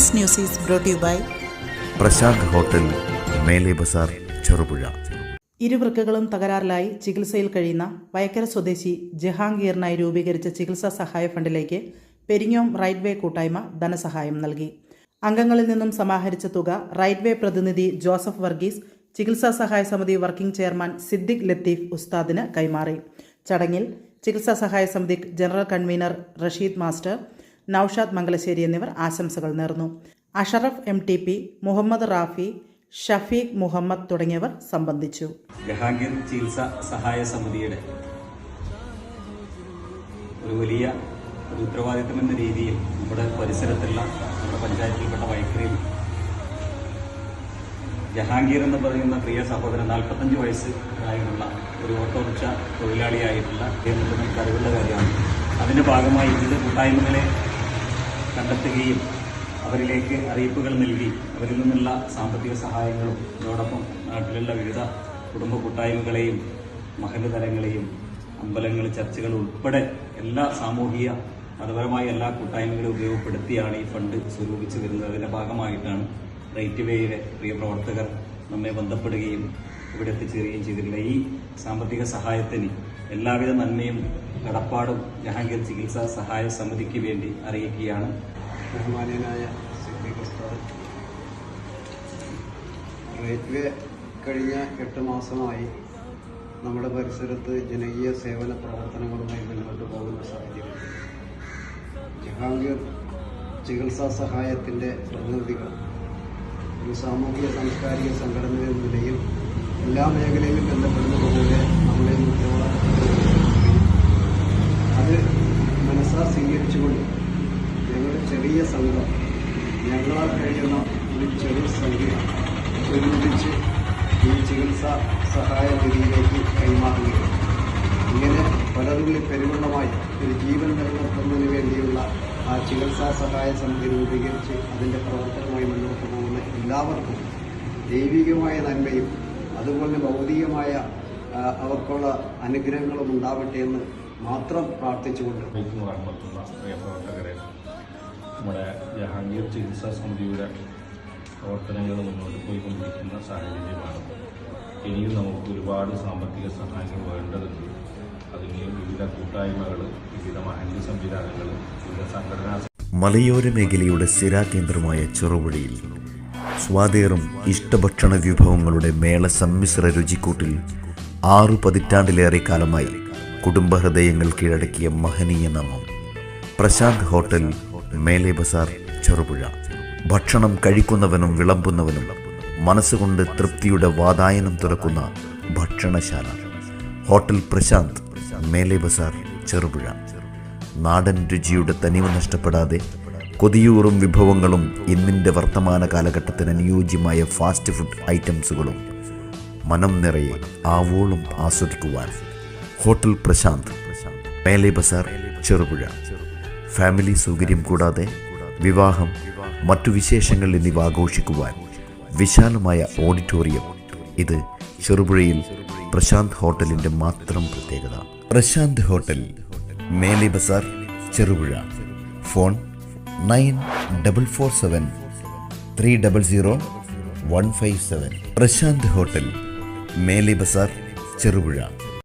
This news is brought you by Prashanth hotel Mele Bazar Cherupuzha. ഇരുവൃക്കകളും തകരാറിലായി ചികിത്സയിൽ കഴിയുന്ന വയക്കര സ്വദേശി ജഹാംഗീറിനായി രൂപീകരിച്ച ചികിത്സാ സഹായ ഫണ്ടിലേക്ക് പെരിങ്ങോം റൈറ്റ് വേ കൂട്ടായ്മ ധനസഹായം നൽകി. അംഗങ്ങളിൽ നിന്നും സമാഹരിച്ച തുക റൈറ്റ് വേ പ്രതിനിധി ജോസഫ് വർഗീസ് ചികിത്സാ സഹായ സമിതി വർക്കിംഗ് ചെയർമാൻ സിദ്ദിഖ് ലത്തീഫ് ഉസ്താദിന് കൈമാറി. ചടങ്ങിൽ ചികിത്സാ സഹായ സമിതി general convener Rasheed master Noushad Mangalassery എന്നിവർ ആശംസകൾ നേർന്നു. Ashraf M T P Muhammad Rafi Shafeeq Muhammad തുടങ്ങിയവർ സംബന്ധിച്ചു. ജഹാംഗീർ ചികിത്സ സഹായ സമിതിയുടെ ഒരു വലിയ ഒരു ഉത്തരവാദിത്തം എന്ന രീതിയിൽ നമ്മുടെ പരിസരത്തുള്ള നമ്മുടെ പഞ്ചായത്തിൽപ്പെട്ട വൈക്കരയിൽ ജഹാംഗീർ എന്ന് പറയുന്ന പ്രിയ സഹോദരൻ നാൽപ്പത്തഞ്ച് വയസ്സ് പ്രായമുള്ള ഒരു ഓട്ടോറിക്ഷ തൊഴിലാളിയായിട്ടുള്ള എന്നുള്ളത് കഴിവുള്ള കാര്യമാണ്. അതിന്റെ ഭാഗമായി വിവിധ കൂട്ടായ്മകളെ കണ്ടെത്തുകയും അവരിലേക്ക് അറിയിപ്പുകൾ നൽകി അവരിൽ നിന്നുള്ള സാമ്പത്തിക സഹായങ്ങളും അതോടൊപ്പം നാട്ടിലുള്ള വിവിധ കുടുംബ കൂട്ടായ്മകളെയും മഹൽ തലങ്ങളെയും അമ്പലങ്ങൾ ചർച്ചകൾ ഉൾപ്പെടെ എല്ലാ സാമൂഹിക മതപരമായ എല്ലാ കൂട്ടായ്മകളും ഉപയോഗപ്പെടുത്തിയാണ് ഈ ഫണ്ട് സ്വരൂപിച്ചു വരുന്നത്. അതിന്റെ ഭാഗമായിട്ടാണ് റൈറ്റ് വേയിലെ പ്രിയ പ്രവർത്തകർ നമ്മെ ബന്ധപ്പെടുകയും ഇവിടെ എത്തിച്ചേരുകയും ചെയ്തിട്ടുള്ള ഈ സാമ്പത്തിക സഹായത്തിന് എല്ലാവിധ നന്മയും കടപ്പാടും ജഹാംഗീർ ചികിത്സാ സഹായ സമിതിക്ക് വേണ്ടി അറിയിക്കുകയാണ്. ബഹുമാനീയനായ റെയിൽവേ കഴിഞ്ഞ എട്ട് മാസമായി നമ്മുടെ പരിസരത്ത് ജനകീയ സേവന പ്രവർത്തനങ്ങളുമായി മുന്നോട്ട് പോകുന്ന സാഹചര്യം. ജഹാംഗീർ ചികിത്സാ സഹായത്തിന്റെ പ്രതിനിധികൾ ഒരു സാമൂഹിക സാംസ്കാരിക സംഘടന എന്ന നിലയിൽ എല്ലാ മേഖലയിലും ബന്ധപ്പെടുന്നതുപോലെ നമ്മളെ ഉത്തരവാദിത്തം കഴിയുന്ന ഒരു ചെറിയ സംഖ്യ ഒരുമിച്ച് ഈ ചികിത്സ സഹായ നിധിയിലേക്ക് കൈമാറുകയും ഇങ്ങനെ പലതുകളിൽ പെരുവെള്ളമായി ഒരു ജീവൻ നിലനിർത്തുന്നതിന് വേണ്ടിയുള്ള ആ ചികിത്സാ സഹായ സമിതി രൂപീകരിച്ച് അതിന്റെ പ്രവർത്തനമായി മുന്നോട്ട് പോകുന്ന എല്ലാവർക്കും ദൈവികമായ നന്മയും അതുപോലെ ഭൗതികമായ അവർക്കുള്ള അനുഗ്രഹങ്ങളും ഉണ്ടാവട്ടെ എന്ന് മാത്രം പ്രാർത്ഥിച്ചുകൊണ്ട് പ്രവർത്തകരെ നമ്മുടെ ജഹാംഗീർ ചികിത്സാ സമിതിയുടെ പ്രവർത്തനങ്ങൾ മുന്നോട്ട് പോയിക്കൊണ്ടിരിക്കുന്ന സാഹചര്യമാണ്. ഇനിയും നമുക്ക് ഒരുപാട് സാമ്പത്തിക സഹായങ്ങൾ വേണ്ടതുണ്ട്. അതിന് വിവിധ കൂട്ടായ്മകൾ വിവിധ മഹല്ല് സംവിധാനങ്ങൾ വിവിധ സംഘടനാ മലയോര മേഖലയുടെ സ്ഥിരാകേന്ദ്രമായ ചെറുപുഴയിൽ സ്വാതേറും ഇഷ്ടഭക്ഷണ വിഭവങ്ങളുടെ മേള സമ്മിശ്ര രുചിക്കൂട്ടിൽ ആറു പതിറ്റാണ്ടിലേറെ കാലമായി കുടുംബഹൃദയങ്ങൾ കീഴടക്കിയ മഹനീയ നാമം. പ്രശാന്ത് ഹോട്ടൽ മേലെ ബസാർ ചെറുപുഴ. ഭക്ഷണം കഴിക്കുന്നവനും വിളമ്പുന്നവനും മനസ്സുകൊണ്ട് തൃപ്തിയുടെ വാതായനം തുറക്കുന്ന ഭക്ഷണശാല. ഹോട്ടൽ പ്രശാന്ത് മേലെ ബസാർ ചെറുപുഴ. നാടൻ രുചിയുടെ തനിവ് നഷ്ടപ്പെടാതെ കൊതിയൂറും വിഭവങ്ങളും ഇന്നിന്റെ വർത്തമാന കാലഘട്ടത്തിന് അനുയോജ്യമായ ഫാസ്റ്റ് ഫുഡ് ഐറ്റംസുകളും മനം നിറയെ ആവോളം ആസ്വദിക്കുവാൻ. ഹോട്ടൽ പ്രശാന്ത് മേലെ ബസാർ ചെറുപുഴ. ഫാമിലി സൗകര്യം കൂടാതെ വിവാഹം മറ്റു വിശേഷങ്ങൾ എന്നിവ ആഘോഷിക്കുവാൻ വിശാലമായ ഓഡിറ്റോറിയം. ഇത് ചെറുപുഴയിൽ പ്രശാന്ത് ഹോട്ടലിന്റെ മാത്രം പ്രത്യേകത. Prashanth hotel Mele Bazar Cherupuzha. Phone nine double four seven three double zero one five seven. Prashanth hotel Mele Bazar Cherupuzha.